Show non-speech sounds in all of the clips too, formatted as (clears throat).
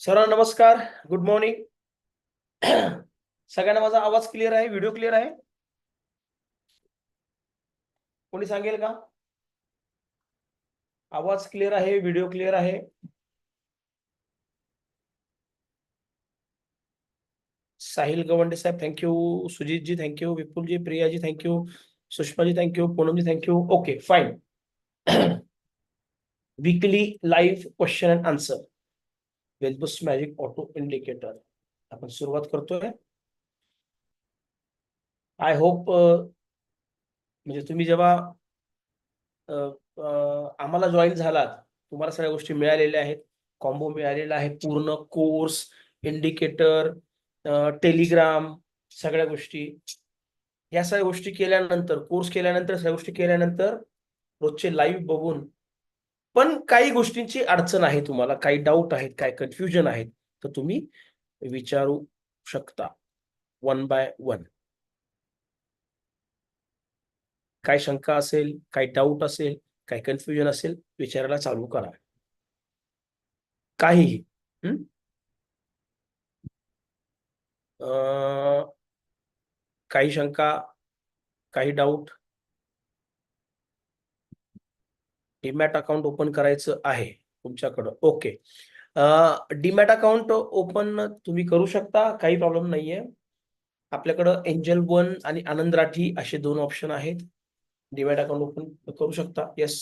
सर्वांना नमस्कार good morning सगळ्यांना माझा आवाज़ क्लिअर आहे? व्हिडिओ क्लिअर आहे? कोणी सांगेल का? आवाज़ क्लिअर आहे? व्हिडिओ क्लिअर आहे? साहिल गवंडे साहेब thank you Sujitji thank you Vipulji, Priyaji thank you Sushmaji thank you Poonamji thank you okay fine weekly live question and answer वेल्बस magic auto indicator आपण सुरुवात करतोय. आय होप म्हणजे तुम्ही जेव्हा आम्हाला जॉईन झालात तुम्हाला सगळ्या गोष्टी मिळालेल्या आहेत. कॉम्बो मिळालेला आहे. पूर्ण कोर्स इंडिकेटर टेलिग्राम सगळ्या गोष्टी. या सगळ्या गोष्टी केल्यानंतर कोर्स केल्यानंतर सगळ्या गोष्टी केल्यानंतर रोजचे लाईव्ह बघून पण काही गोष्टींची अडचण आहे तुम्हाला काही डाऊट आहेत काय कन्फ्युजन आहेत तर तुम्ही विचारू शकता. वन बाय वन काय शंका असेल काय डाऊट असेल काय कन्फ्युजन असेल विचारायला चालू करा. काहीही. काही शंका काही डाऊट डीमॅट अकाउंट ओपन करायचं आहे तुमच्याकडं. ओके. डीमॅट अकाउंट ओपन तुम्ही करू शकता काही प्रॉब्लेम नाहीये. आपल्याकडं एंजल वन आणि आनंद राठी असे दोन ऑप्शन आहेत. डीमॅट अकाउंट ओपन करू शकता. येस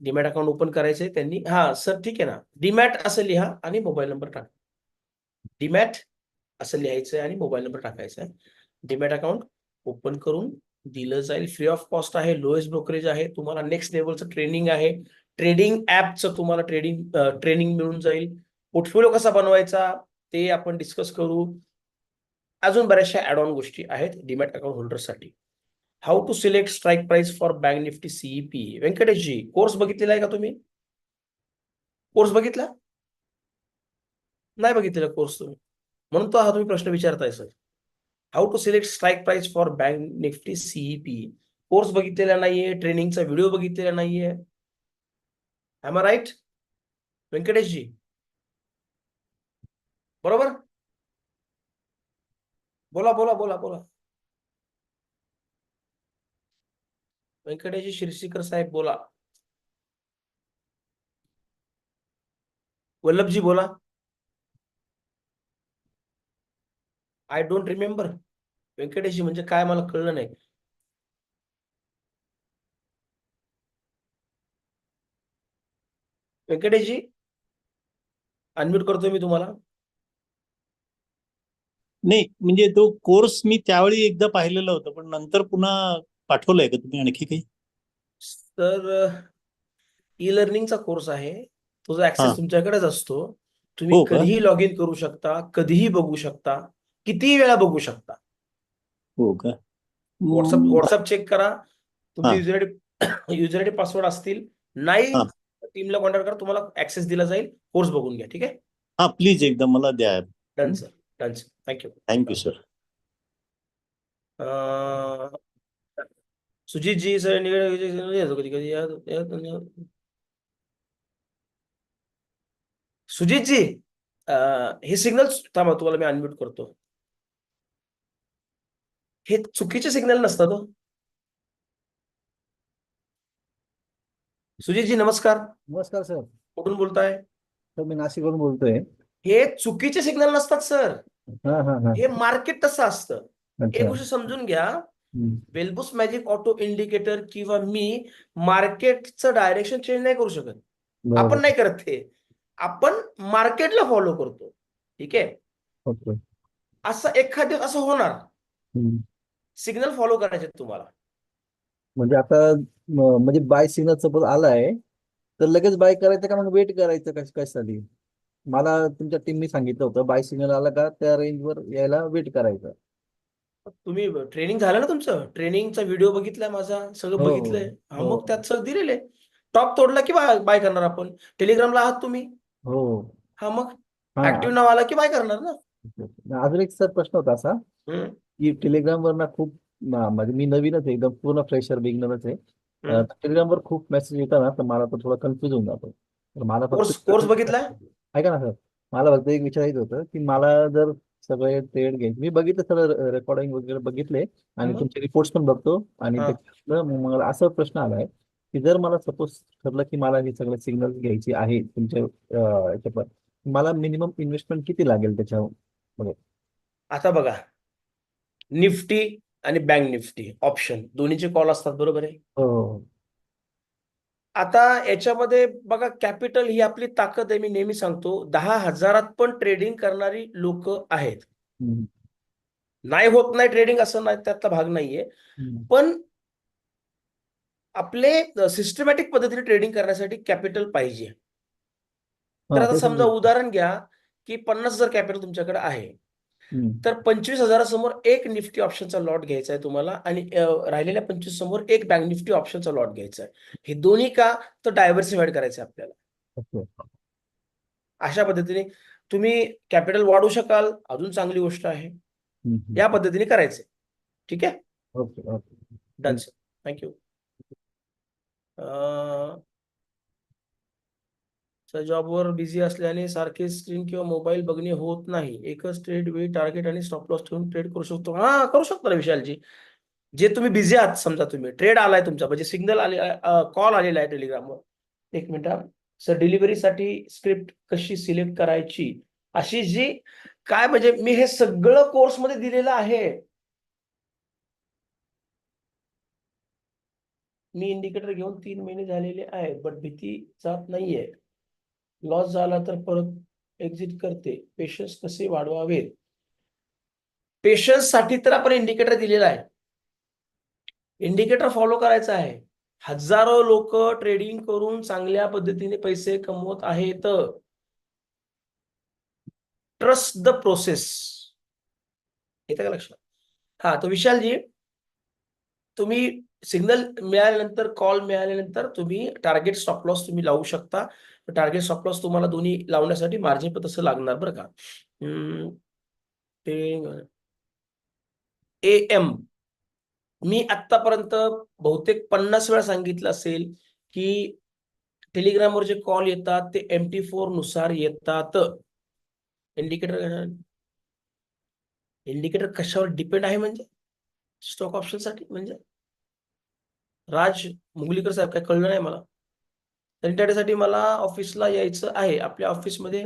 डीमॅट अकाउंट ओपन करायचंय त्यांनी. हा सर ठीक आहे ना. डीमॅट असं लिहा आणि मोबाईल नंबर टाका. डीमॅट असं लिहायचंय आणि मोबाईल नंबर टाकायचा आहे डीमॅट अकाउंट ओपन करून दिलं जाईल फ्री ऑफ कॉस्ट आहे लोएस्ट ब्रोकरेज आहे तुम्हाला नेक्स्ट लेवलचं ट्रेनिंग आहे ट्रेडिंग ॲपचं तुम्हाला ट्रेडिंग ट्रेनिंग मिळून जाईल. पोर्टफोलिओ कसा बनवायचा ते आपण डिस्कस करू. अजून बऱ्याचशा ऍड ऑन गोष्टी आहेत demat account होल्डरसाठी. How to select strike price for bank nifty CEP Venkateshji course बघितलेला आहे का तुम्ही? कोर्स बघितला? नाही बघितलेला कोर्स तुम्ही. म्हणून तो हा तुम्ही प्रश्न विचारताय sir. How to select strike price for bank nifty CEP course बघितलेला नाहीये ट्रेनिंगचा व्हिडिओ बघितलेला नाहीये. एम आय राईट व्यंकटेशजी बरोबर? बोला बोला बोला बोला. व्यंकटेशजी शिरसीकर साहेब बोला. वल्लभजी बोला. आय डोंट रिमेंबर व्यंकटेशजी म्हणजे काय मला कळलं नाही. व्यंकटेशजी अनम्यूट करतोय मी तुम्हाला. नाही म्हणजे तो कोर्स मी त्यावेळी एकदा पाहिलेलं होतं पण नंतर पुन्हा पाठवलंय का तुम्ही आणखी काही? तर ई लर्निंगचा कोर्स आहे. तो. ऍक्सेस तुमच्याकडेच असतो. तुम्ही हो? कधीही लॉग इन करू शकता कधीही बघू शकता. कितीही वेळा बघू शकता? हो का? व्हॉट्सअप व्हॉट्सअप चेक करा. तुमचे user ID user ID password असतील. नाही. टीमला कॉन्टॅक्ट करा. तुम्हाला ऍक्सेस दिला जाईल. कोर्स बघून घ्या ठीक आहे? हा प्लीज एकदा मला द्या. Done sir done sir thank you thank you sir uh, Sujitji sir कधी कधी सुजितजी अं, हे सिग्नल थांबा तुम्हाला मी अनम्यूट करतो. हे चुकीचे सिग्नल नसतात हो सुजितजी नमस्कार. नमस्कार सर. कुठून बोलताय? सर मी नाशिकवरून बोलतोय. हे चुकीचे सिग्नल नसतात सर. हा हा हा. हे मार्केट तसं असतं. एक अच्छा. गोष्ट समजून घ्या. हम्म. वेलबुस मॅजिक ऑटो इंडिकेटर किंवा मी मार्केटचं डायरेक्शन चेंज नाही करू शकत. बरोबर. आपण नाही करत ते आपण मार्केटला फॉलो करतो. ठीक आहे? ओके. असं एखाद दिवस असं होणार. हम्म. सिग्नल फॉलो करायचे तुम्हाला. म्हणजे आता म्हणजे बाय सिग्नल सपोज आलाय तर लगेच बाय करायचं का मग वेट करायचं कश कशासाठी? मला तुमच्या टीमनी सांगितलं होतं बाय सिग्नल आला का त्या रेंजवर यायला वेट करायचं. तुम्ही ट्रेनिंग झालं ना तुमचं? ट्रेनिंगचा व्हिडिओ बघितलाय माझा सगळं हो, हो, बघितलंय. हा हो. मग त्यात सर दिलेले. टॉप तोडला की बाय बाय करणार आपण? टेलिग्रामला आहात तुम्ही? हो. हा मग हा. ऍक्टिव्ह नाव आला की बाय करणार ना? अजून एक सर प्रश्न होता असा. हम्म. की टेलिग्राम वर ना खूप म्हणजे मी नवीनच आहे एकदम पूर्ण फ्रेशर बिगनरच आहे. हम्म. टेलिग्राम वर खूप मेसेज येतात ना तर मला तो थोडा कन्फ्युज होऊन जातो. तर मला फक्त कोर्स कोर्स बघितलाय? ऐका ना सर. मला फक्त एक विचारायचं होतं की मला जर सगळे ट्रेड घ्यायचे मी बघितलं सगळं रेकॉर्डिंग वगैरे बघितले आणि हम्म. तुमचे रिपोर्ट्स पण बघतो आणि हा. त्याच्यातलं मग मला असा प्रश्न आलाय की जर मला सपोज ठरलं की मला हे सगळे सिग्नल घ्यायची आहे तुमच्या अं, मला मिनिमम इन्व्हेस्टमेंट किती लागेल त्याच्यावर? आता बघा. निफ्टी आणि बँक निफ्टी ऑप्शन दोन्हीचे कॉल असतात बरोबर आहे? हो. आता याच्यामध्ये बघा कॅपिटल ही आपली ताकद आहे मी नेहमी सांगतो. दहा हजारात पण ट्रेडिंग करणारी लोक आहेत. नाही होत नाही ट्रेडिंग असं नाही त्यातला भाग नाहीये. पण आपले सिस्टमॅटिक पद्धतीने ट्रेडिंग करण्यासाठी कॅपिटल पाहिजे. तर आता समजा. उदाहरण घ्या की पन्नास हजार कॅपिटल तुमच्याकडे आहे. तर पंचवीस हजारासमोर एक निफ्टी ऑप्शनचा लॉट घ्यायचा आहे तुम्हाला आणि राहिलेल्या पंचवीस समोर एक बँक निफ्टी ऑप्शनचा लॉट घ्यायचा आहे. हे दोन्ही का तर डायव्हर्सिफाईड करायचं आपल्याला. अशा पद्धतीने तुम्ही कॅपिटल वाढवू शकाल अजून चांगली गोष्ट आहे. या पद्धतीने करायचे ठीक आहे? Done sir. Thank you. जॉबवर बिझी असल्याने सारखे स्क्रीन किंवा मोबाईल बघणे होत नाही. एकच ट्रेड वेळ टार्गेट आणि स्टॉप लॉस ठेवून ट्रेड करू शकतो. हा करू शकतो ना विशालजी. जे तुम्ही बिझी आहात समजा तुम्ही. ट्रेड आलाय तुमचा म्हणजे सिग्नल आले कॉल आलेला आहे टेलिग्रामवर एक मिनिट सर डिलिव्हरीसाठी स्क्रिप्ट कशी सिलेक्ट करायची? अशी जी काय म्हणजे मी हे सगळं कोर्समध्ये दिलेलं आहे. मी इंडिकेटर घेऊन तीन महिने झालेले आहे बट भीती जात नाहीये. लॉस झाला तर परत एक्झिट करते. पेशन्स कसे वाढवावेत? पेशन्ससाठी तर आपण इंडिकेटर दिलेला आहे. इंडिकेटर फॉलो करायचा आहे. हजारो लोक ट्रेडिंग करून चांगल्या पद्धतीने पैसे कमवत आहेत. ट्रस्ट द प्रोसेस येतं का लक्षात? हा तर विशालजी तुम्ही सिग्नल मिळाल्यानंतर कॉल मिळाल्यानंतर तुम्ही टार्गेट स्टॉप लॉस तुम्ही लावू शकता. टार्गेट स्टॉप लॉस तुम्हाला दोन्ही लावण्यासाठी मार्जिन पण तसं लागणार बरं का. ते ए एम मी आतापर्यंत बहुतेक पन्नास वेळा सांगितलं असेल की टेलिग्रामवर जे कॉल येतात ते एम टी फोरनुसार येतात. इंडिकेटर इंडिकेटर कशावर डिपेंड आहे म्हणजे? स्टॉक ऑप्शनसाठी म्हणजे? राज मुगलीकर साहेब काय कळलं नाही मला. त्यासाठी मला ऑफिसला यायचं आहे. आपल्या ऑफिसमध्ये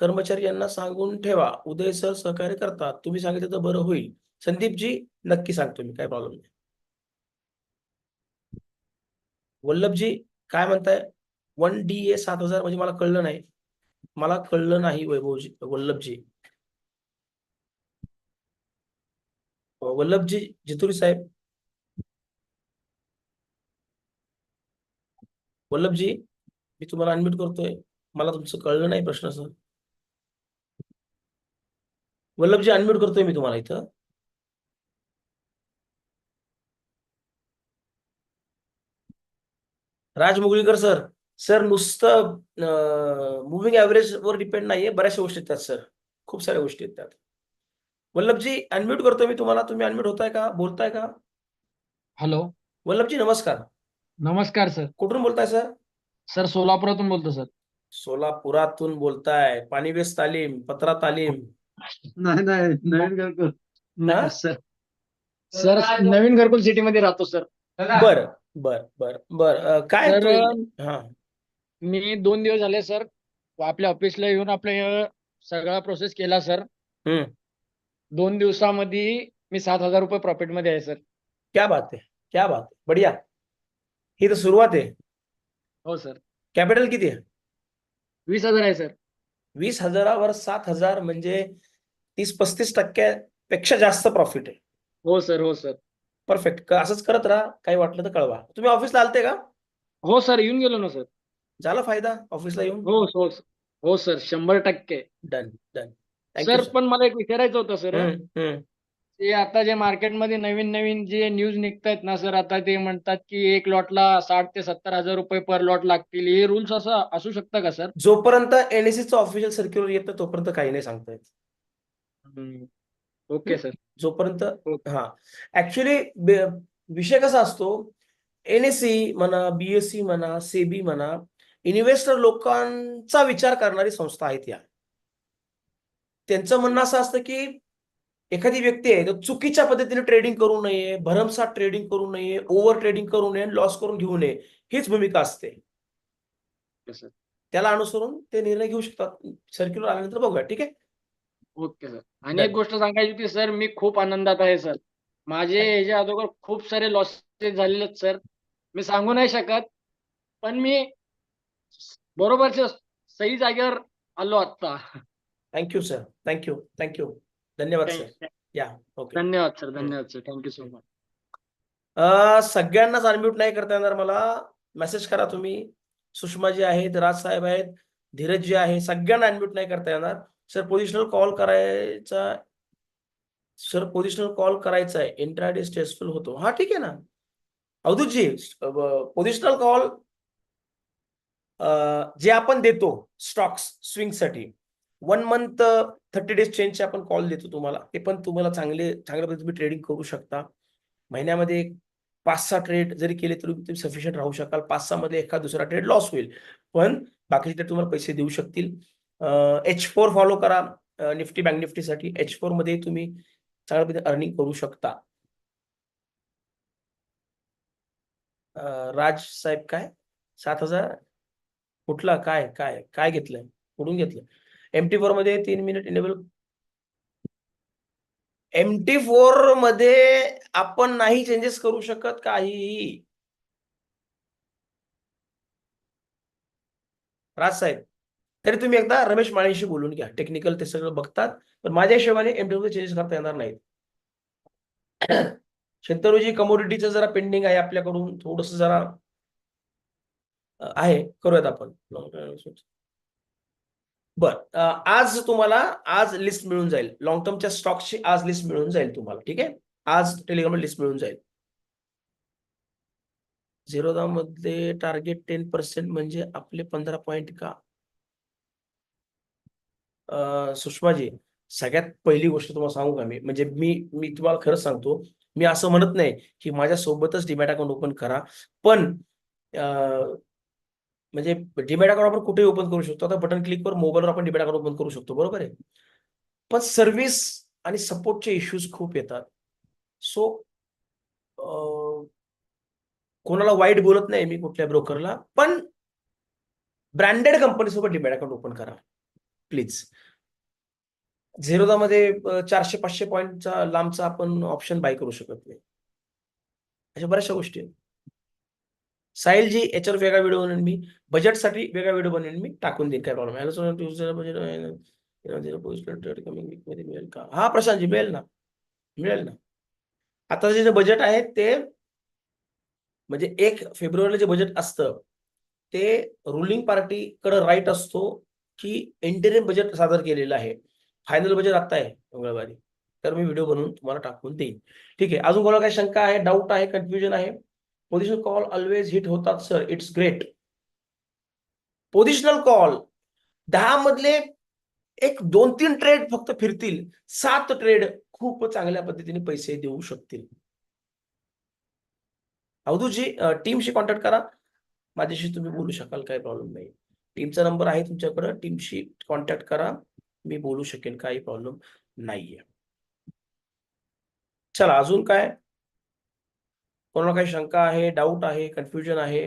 कर्मचारी यांना सांगून ठेवा. उदय सर सहकार्य करतात. तुम्ही सांगितलं तर बरं होईल. संदीपजी नक्की सांगतो मी. काय प्रॉब्लेम नाही. वल्लभजी काय म्हणताय? वन डी ए सात हजार म्हणजे मला कळलं नाही. मला कळलं नाही वैभवजी वल्लभजी. वल्लभजी जितुरी साहेब वल्लभजी मी तुम्हाला अनम्यूट करतोय. मला तुमचं कळलं नाही प्रश्न सर वल्लभजी अनम्यूट करतोय मी तुम्हाला इथं. राज मुगळीकर सर सर नुसतं मुव्हिंग ऍव्हरेज वर डिपेंड नाहीये. बऱ्याचशा गोष्टी त्यात सर खूप साऱ्या गोष्टी आहेत त्यात वल्लभजी अनम्यूट करतोय मी तुम्हाला. तुम्ही अनम्यूट होताय का? बोलताय का? हॅलो वल्लभजी नमस्कार. नमस्कार सर. कुठून बोलताय सर? सर सोलापुरातून बोलतो सर. सोलापुरातून बोलताय. पाणीवेस तालीम पत्रा तालीम. नाही नाही नवीन घरकुल. हा? नाही सर. सर नवीन घरकुल सिटी मध्ये राहतो सर. बर बर बर बर. अं, काय तर तुम्ही- हा. मी दोन दिवस झाले सर आपल्या ऑफिसला येऊन आपल्या सगळा प्रोसेस केला सर. हम्म. दोन दिवसामध्ये मी सात हजार रुपये प्रॉफिटमध्ये आहे सर. क्या बात आहे क्या बात आहे बढिया. ही तर सुरुवात आहे. हो सर. कॅपिटल किती आहे? वीस हजार आहे सर. वीस हजारावर सात हजार म्हणजे तीस पस्तीस टक्क्यापेक्षा जास्त प्रॉफिट आहे. हो सर हो सर. परफेक्ट असंच करत राहा. काही वाटलं तर कळवा. तुम्ही ऑफिसला आलते का? हो सर. येऊन गेलो ना सर. झाला फायदा ऑफिसला येऊन? हो हो हो सर. शंभर टक्के. डन डन सर पण मला एक विचारायचं होतं सर. ते आता जे मार्केटमध्ये नवीन नवीन जे न्यूज निघतायत ना सर आता ते म्हणतात की एक लॉटला साठ ते सत्तर हजार रुपये पर लॉट लागतील. हे रूल्स असं असू शकतं का सर जोपर्यंत एनएससीचं ऑफिशियल सर्क्युलर येत नाही तोपर्यंत काही नाही सांगता येत. ओके सर जोपर्यंत. हा. ऍक्च्युली विषय कसा असतो? एनएससी म्हणा बीएससी म्हणा सेबी म्हणा इन्व्हेस्टर लोकांचा विचार करणारी संस्था आहेत या. त्यांचं म्हणणं असं असतं की एखादी व्यक्ती आहे तो चुकीच्या पद्धतीने ट्रेडिंग करू नये भरमसाठ ट्रेडिंग करू नये ओव्हर ट्रेडिंग करू नये लॉस करून घेऊ नये हीच भूमिका असते. त्याला अनुसरून ते निर्णय घेऊ शकतात. सर्क्युलर आल्यानंतर बघूया ठीक आहे? ओके सर आणि एक गोष्ट सांगायची होती सर मी खूप आनंदात आहे सर माझे ह्याच्या अगोदर खूप सारे लॉसेस झालेले सर मी सांगू नाही शकत पण मी बरोबरच्या सही जागेवर आलो आता thank you sir thank you thank you धन्यवाद सर या ओके धन्यवाद सर धन्यवाद sir thank you so much अ, सगळ्यांनाच अनम्यूट नाही करता येणार मला. मेसेज करा तुम्ही. सुषमा जी आहेत राज साहेब आहेत धीरज जी आहे सगळ्यांना अनम्यूट नाही करता येणार. सर पोझिशनल कॉल करायचा सर पोझिशनल कॉल करायचा आहे. इंट्राडे स्ट्रेसफुल होतो. हा ठीक आहे ना? अवधूतजी पोझिशनल कॉल जे आपण देतो स्टॉक्स स्विंगसाठी वन मंथ थर्टी डेज चेंजचे आपण कॉल देतो तुम्हाला. ते पण तुम्हाला चांगले चांगल्या पद्धतीने तुम्ही ट्रेडिंग करू शकता. महिन्यामध्ये पाच सहा ट्रेड जरी केले तरी तुम्ही सफिशियंट राहू शकाल. पाच सहा मध्ये एखादा दुसरा ट्रेड लॉस होईल. पण बाकीचे ट्रेड तुम्हाला पैसे देऊ शकतील. एच फोर फॉलो करा. निफ्टी बँक निफ्टीसाठी एच फोरमध्ये तुम्ही चांगल्या पद्धतीने अर्निंग करू शकता. राज साहेब काय? सात हजार? कुठला? काय? काय? काय घेतलंय? कुठून घेतलं एम टी फोरमध्ये तीन मिनिट इनेबल एम टी फोरमध्ये आपण नाही चेंजेस करू शकत काहीही. राज साहेब तरी तुम्ही एकदा रमेश माळेशी बोलून घ्या. टेक्निकल ते सगळं बघतात. पण माझ्या हिशोबाने एम टी फोर चेंजेस करता येणार नाहीत. (clears throat) शंतरूजी कमोडिटीचं जरा पेंडिंग आहे आपल्याकडून. थोडस जरा आहे. करूयात आपण. बर आज तुम्हाला आज लिस्ट मिळून जाईल. लॉंग टर्मच्या स्टॉकची आज लिस्ट मिळून जाईल तुम्हाला ठीक आहे? आज टेलिग्राम लिस्ट मिळून जाईल. झिरोदा मध्ये टार्गेट टेन पर्सेंट म्हणजे आपले पंधरा पॉईंट का? सुषमाजी सगळ्यात पहिली गोष्ट तुम्हाला सांगू का मी? म्हणजे मी मी तुम्हाला खरंच सांगतो मी असं म्हणत नाही की माझ्या सोबतच डिमॅट अकाउंट ओपन करा. पण म्हणजे डिमॅट अकाउंट आपण कुठेही ओपन करू शकतो. आता बटन क्लिकवर मोबाईलवर आपण डिमॅट अकाउंट ओपन करू शकतो. बरोबर आहे? पण सर्व्हिस आणि सपोर्टचे इश्यूज खूप येतात. सो कोणाला वाईट बोलत नाही मी कुठल्या ब्रोकरला पण ब्रँडेड कंपनीसोबत डिमॅट अकाउंट ओपन करा प्लीज झिरोदा मध्ये चारशे पाचशे पॉईंटचा लांबचा आपण ऑप्शन बाय करू शकत नाही. अशा बऱ्याचशा गोष्टी आहेत. साहिलजी याच्यावर वेगळा व्हिडिओ बनवेन मी. बजेटसाठी वेगळा व्हिडिओ बनवेन मी. टाकून देईन काय प्रॉब्लेम हॅलो बजेट कमिंग वीकमध्ये मिळेल का? हा प्रशांतजी मिळेल ना? मिळेल ना? आता जे बजेट आहे ते म्हणजे एक फेब्रुवारीला जे बजेट असतं ते रुलिंग पार्टीकडे राईट असतो की इंटेरियम बजेट सादर केलेलं आहे. फायनल बजेट आता आहे मंगळवारी. तर मी व्हिडिओ बनवून तुम्हाला टाकून देईन. ठीक आहे. अजून कोणाला काही शंका आहे डाऊट आहे कन्फ्युजन आहे? पोझिशनल कॉल ऑलवेज हिट होतात sir it's great positional call दहा मधले एक दोन तीन ट्रेड फक्त फिरतील. सात ट्रेड खूप चांगल्या पद्धतीने पैसे देऊ शकतील. अवधूजी टीमशी कॉन्टॅक्ट करा. माझ्याशी तुम्ही बोलू शकाल काही प्रॉब्लेम नाही. टीमचा नंबर आहे तुमच्याकडे. टीमशी कॉन्टॅक्ट करा. मी बोलू शकेन काही प्रॉब्लेम नाहीये. चला अजून काय? कोणाला काही शंका आहे डाऊट आहे कन्फ्युजन आहे?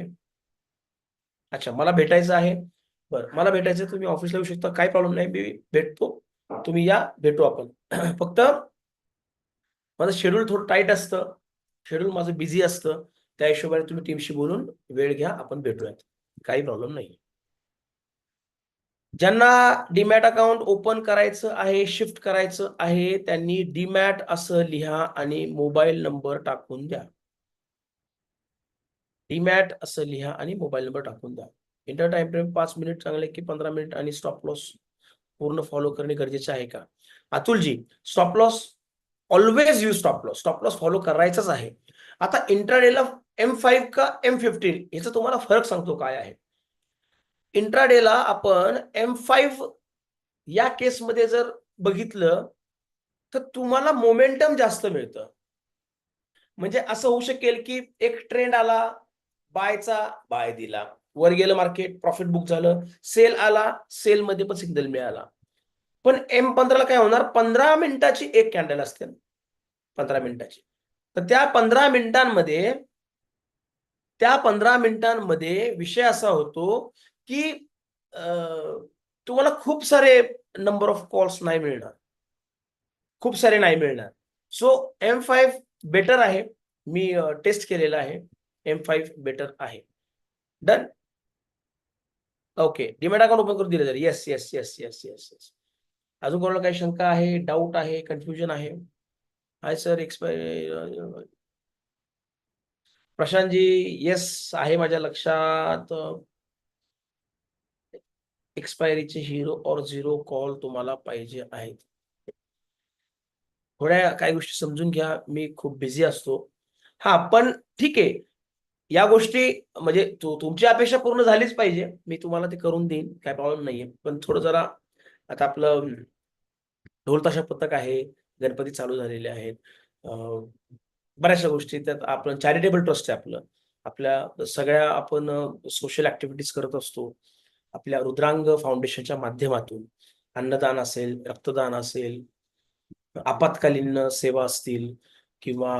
अच्छा मला भेटायचं आहे. बरं मला भेटायचं तुम्ही ऑफिसला येऊ शकता. काही प्रॉब्लेम नाही मी भेटतो. तुम्ही या भेटू आपण. (clears throat) फक्त माझं शेड्यूल थोडं टाईट असतं. शेड्यूल माझं बिझी असतं. त्या हिशोबाने तुम्ही टीमशी बोलून वेळ घ्या आपण भेटूयात. काही प्रॉब्लेम नाही ज्यांना डीमॅट अकाउंट ओपन करायचं आहे शिफ्ट करायचं आहे त्यांनी डीमॅट असं लिहा आणि मोबाईल नंबर टाकून द्या. डीमॅट असं लिहा आणि मोबाईल नंबर टाकून द्या. इंटर टाइम फ्रेम पाच मिनिट चांगले की पंधरा मिनिट आणि स्टॉप लॉस पूर्ण फॉलो करणे गरजेचे आहे का? Atul ji stop loss always use stop loss stop loss follow करायचाच आहे. आता इंट्राडेला एम फाईव्ह का एम फिफ्टीन याचा तुम्हाला फरक सांगतो काय आहे? इंट्राडेला आपण एम फाईव्ह या केसमध्ये जर बघितलं तर तुम्हाला मोमेंटम जास्त मिळतं. म्हणजे असं होऊ शकेल की एक ट्रेंड आला बायचा बाय दिला. वर गेलं मार्केट प्रॉफिट बुक झालं. सेल आला सेल मध्ये पण सिग्नल मिळाला. पण एम पंधराला काय होणार? पंधरा मिनिटाची एक कॅन्डल असते. पंधरा मिनिटाची. तर त्या पंधरा मिनिटांमध्ये त्या पंधरा मिनिटांमध्ये विषय असा होतो की तुम्हाला खूप सारे नंबर ऑफ कॉल्स नाही मिळणार. खूप सारे नाही मिळणार. सो एम फाईव्ह बेटर आहे. मी टेस्ट केलेला आहे. एम फाईव्ह बेटर आहे. Done okay demat account open करून दिलं जाईल yes yes yes yes yes yes अजून कोणाला काही शंका आहे? डाऊट आहे? कन्फ्युजन आहे? Hi sir expire Prashant ji yes आहे माझ्या लक्षात. एक्सपायरीचे हिरो और झिरो कॉल तुम्हाला पाहिजे आहेत. थोड्या काही गोष्टी समजून घ्या. मी खूप बिझी असतो. हा पण ठीक आहे. या गोष्टी म्हणजे तुमची अपेक्षा पूर्ण झालीच पाहिजे. मी तुम्हाला ते करून देईन काय प्रॉब्लेम नाहीये. पण थोडं जरा आता आपलं ढोल ताशा पथक आहे गणपती चालू झालेले आहेत. बऱ्याचशा गोष्टी त्यात आपण चॅरिटेबल ट्रस्ट आहे आपलं. आपल्या सगळ्या आपण सोशल ऍक्टिव्हिटीज करत असतो. आपल्या रुद्रांग फाउंडेशनच्या माध्यमातून. अन्नदान असेल रक्तदान असेल आपत्कालीन सेवा असतील किंवा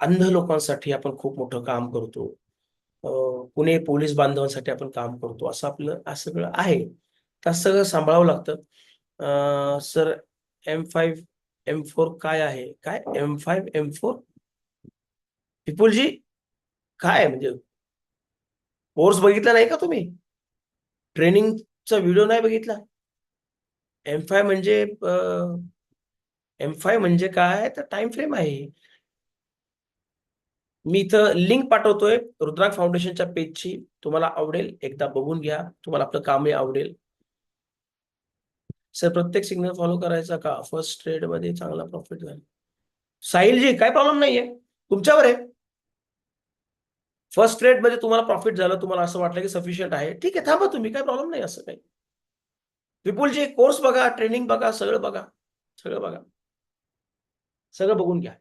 अंध लोकांसाठी आपण खूप मोठं काम करतो. पुणे पोलीस बांधवांसाठी आपण काम करतो. असं आपलं असं सगळं आहे. तर सगळं सांभाळावं लागतं. Sir M five M four काय आहे? काय? एम फाईव्ह एम फोर पिपुलजी काय? आहे म्हणजे कोर्स बघितला नाही का तुम्ही? ट्रेनिंगचा व्हिडिओ नाही बघितला? एम फाय म्हणजे एम फाय म्हणजे काय? तर टाइम फ्रेम आहे. मी इथं लिंक पाठवतोय. रुद्रांग फाउंडेशनच्या पेजची तुम्हाला आवडेल एकदा बघून घ्या. तुम्हाला आपलं कामही आवडेल. सर प्रत्येक सिग्नल फॉलो करायचा का? फर्स्ट ट्रेडमध्ये चांगला प्रॉफिट झाला. साहिलजी काय प्रॉब्लेम नाहीये? तुमच्यावर आहे. फर्स्ट ट्रेडमध्ये तुम्हाला प्रॉफिट झालं. तुम्हाला असं वाटलं की सफिशियंट आहे. ठीक आहे थांबा तुम्ही. काय प्रॉब्लेम नाही असं काही. विपुलजी कोर्स बघा ट्रेनिंग बघा सगळं बघा. सगळं बघा. सगळं बघून घ्या.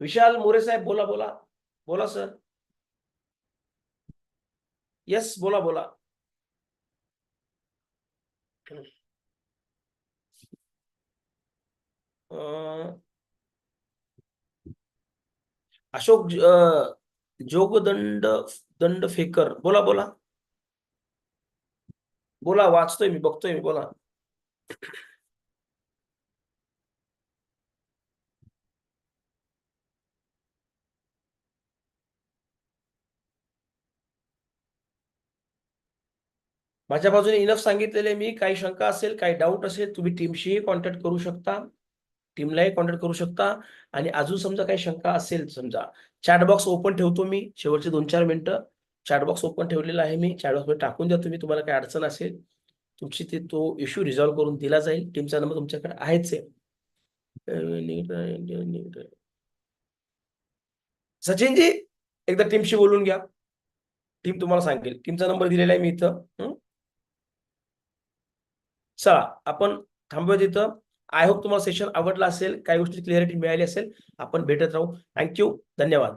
विशाल मोरे साहेब बोला बोला. बोला सर येस बोला बोला. अं, अशोक अं, जोगदंड दंड फेकर बोला बोला. बोला वाचतोय मी बघतोय मी बोला. माझ्या बाजूने इनफ सांगितलेले मी काही शंका असेल काही डाऊट असेल तुम्ही टीमशीही कॉन्टॅक्ट करू शकता. टीमलाही कॉन्टॅक्ट करू शकता. आणि अजून समजा काही शंका असेल समजा चॅट बॉक्स ओपन ठेवतो मी शेवटचे दोन चार मिनिटं. चॅट बॉक्स ओपन ठेवलेला आहे मी चॅट टाकून द्या तुम्ही तुम्हाला काही अडचण असेल तुमची ते तो इश्यू रिझॉल्व्ह करून दिला जाईल. टीमचा नंबर तुमच्याकडे आहेच आहे. सचिनजी एकदा टीमशी बोलून घ्या. टीम तुम्हाला सांगेल. टीमचा नंबर दिलेला आहे मी इथं. चला आपण थांबूया तिथं. आय होप तुम्हाला सेशन आवडलं असेल काही गोष्टी क्लिअरिटी मिळाली असेल आपण भेटत राहू. थँक्यू धन्यवाद.